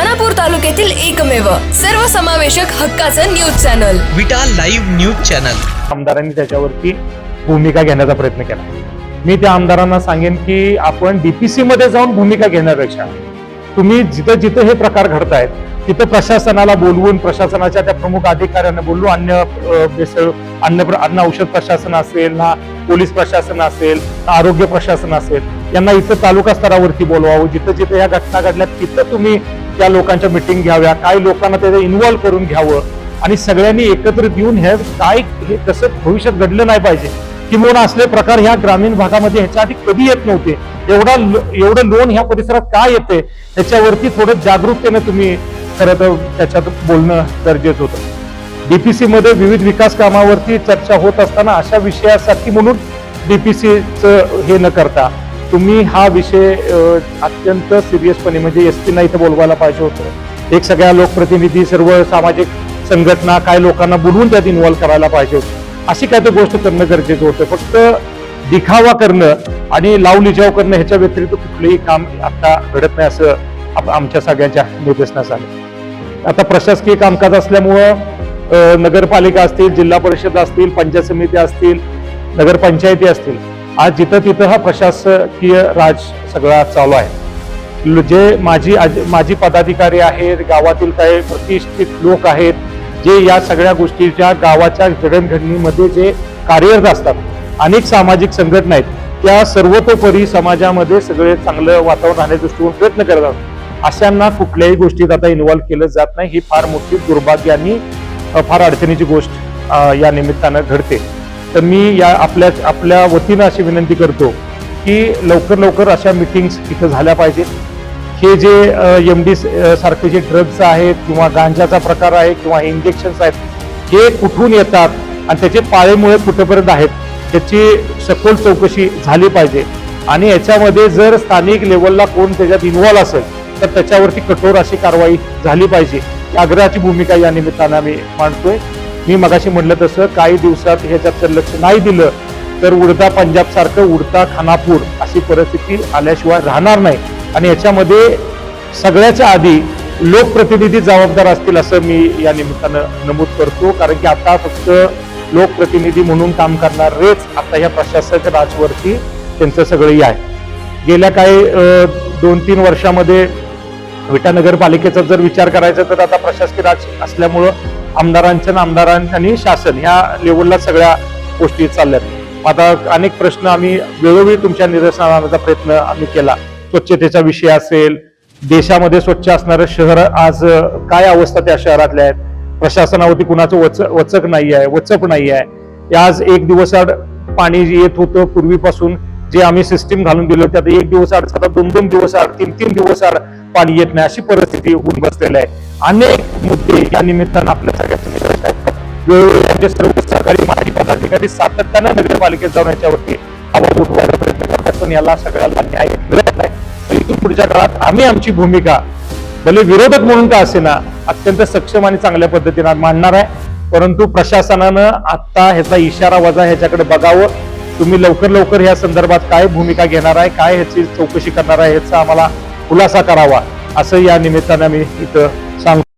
खानापूर तालुक्यातील एकमेव सर्वसमावेशक हक्काचं news channel. Vita live news channel. आमदारांनी त्याच्यावरती भूमिका घेण्याचा प्रयत्न केला. मी त्या आमदारांना सांगेन की आपण डीपीसी मध्ये जाऊन भूमिका घेण्यापेक्षा तुम्ही जिथं जिथं हे प्रकार घडतायत तिथं प्रशासनाला बोलवून प्रशासनाच्या त्या प्रमुख अधिकाऱ्यांना बोललो अन्न अन्न प्र- अन्न औषध प्रशासन असेल ना पोलीस प्रशासन असेल ना आरोग्य प्रशासन असेल यांना इथं तालुका स्तरावरती बोलवावं. जिथं जिथं या घटना घडल्या तिथं तुम्ही त्या लोकांच्या मिटिंग घ्याव्या काही लोकांना त्याचं इन्व्हॉल्व करून घ्यावं आणि सगळ्यांनी एकत्रित येऊन हे काय हे कसं भविष्यात घडलं नाही पाहिजे. किंवा असले प्रकार ह्या ग्रामीण भागामध्ये ह्याच्या आधी कधी येत नव्हते. एवढा एवढं लोन ह्या परिसरात का येते? ह्याच्यावरती थोडं जागरूकतेने तुम्ही खरं तर त्याच्यात बोलणं गरजेचं होतं. डीपीसी मध्ये विविध विकास कामावरती चर्चा होत असताना अशा विषयासाठी म्हणून डीपीसीचं हे न करता तुम्ही हा विषय अत्यंत सिरियसपणे म्हणजे एस टीना इथं बोलवायला पाहिजे होतं. एक सगळ्या लोकप्रतिनिधी सर्व सामाजिक संघटना काय लोकांना बोलवून त्यात इन्व्हॉल्व्ह करायला पाहिजे होतं. अशी काय तर गोष्ट करणं गरजेचं होतं. फक्त दिखावा करणं आणि लाव लिजाव करणं ह्याच्या व्यतिरिक्त कुठलंही काम आता घडत नाही असं आप- आमच्या सगळ्यांच्या निदर्शनास आलं आता प्रशासकीय कामकाज असल्यामुळं नगरपालिका असतील जिल्हा परिषद असतील पंचायत समिती असतील नगरपंचायती असतील आज जिथं तिथं हा प्रशासकीय राज सगळा चालू आहे. ल- जे माझी आज- माजी पदाधिकारी आहेत गावातील काही प्रतिष्ठित लोक आहेत जे या सगळ्या गोष्टीच्या गावाच्या जडणघडणीमध्ये जे कार्यरत असतात अनेक सामाजिक संघटना आहेत त्या सर्वतोपरी समाजामध्ये सगळे चांगलं वातावरण राहण्याच्या दृष्टिकोन प्रयत्न करत असतात अशांना कुठल्याही गोष्टीत आता इन्व्हॉल्व्ह केलं जात नाही. ही फार मोठी दुर्भाग्य आणि फार अडचणीची गोष्ट या निमित्तानं घडते. तर मी या आपल्या आपल्या वतीनं अशी विनंती करतो की लवकर लवकर अशा मिटिंग्स इथं झाल्या पाहिजेत. हे जे एम डी सारखे जे ड्रग्ज आहेत किंवा गांजाचा प्रकार आहे किंवा इंजेक्शन्स आहेत हे कुठून येतात आणि त्याचे पाळेमुळे कुठेपर्यंत आहेत त्याची सखोल चौकशी झाली पाहिजे. आणि याच्यामध्ये जर स्थानिक लेवलला कोण त्याच्यात इन्व्हॉल्व असेल तर त्याच्यावरती कठोर अशी कारवाई झाली पाहिजे. आग्रहाची भूमिका या निमित्तानं आम्ही मांडतोय. मी मगाशी म्हटलं तसं काही दिवसात ह्याच्यात जर लक्ष नाही दिलं तर उडता पंजाब सारखं उडता खानापूर अशी परिस्थिती आल्याशिवाय राहणार नाही. आणि याच्यामध्ये सगळ्याच्या आधी लोकप्रतिनिधी जबाबदार असतील असं मी या निमित्तानं नमूद करतो. कारण की आता फक्त लोकप्रतिनिधी म्हणून काम करणारेच आता ह्या प्रशासक राजवरती त्यांचं सगळंही आहे. गेल्या काही दोन तीन वर्षामध्ये विटा नगरपालिकेचा जर विचार करायचा तर आता प्रशासकीय राज असल्यामुळं आमदारांच्या आणि आमदारांच्या आणि शासन ह्या लेवलला सगळ्या गोष्टी चालल्यात. आता अनेक प्रश्न आम्ही वेळोवेळी तुमच्या निदर्शनाचा आणण्याचा प्रयत्न आम्ही केला. स्वच्छतेचा विषय असेल देशामध्ये स्वच्छ असणारं शहर आज काय अवस्था त्या शहरातल्या आहेत? प्रशासनावरती कुणाचं वच वचक नाही आहे वचक नाही आहे. आज एक दिवस आड पाणी येत होतं पूर्वीपासून जे आम्ही सिस्टीम घालून दिलं त्यात एक दिवस आड आता दोन दोन दिवस आड तीन तीन दिवस आड पाणी येत नाही अशी परिस्थिती होऊन बसलेली आहे. अनेक मुद्दे या निमित्तानं आपल्या सगळ्यांच्या निदर्शनास आहेत. वेळोवेळी त्यांचे सर्व सहकारी माजी पदाधिकारी सातत्यानं नगरपालिकेत जाऊन याच्यावरती आवाज उठवायचा प्रयत्न करतात. पण याला सगळ्याला न्याय मिळत नाही. इथून पुढच्या काळात आम्ही आमची भूमिका भले विरोधक म्हणून का असेना अत्यंत सक्षम आणि चांगल्या पद्धतीनं मांडणार आहे. परंतु प्रशासनानं आता ह्याचा इशारा वजा ह्याच्याकडे बघावं. तुम्ही लवकर लवकर ह्या संदर्भात काय भूमिका घेणार आहे काय ह्याची चौकशी करणार आहे ह्याचा आम्हाला खुलासा करावा. असं या निमित्तानं मी इथं सांगतो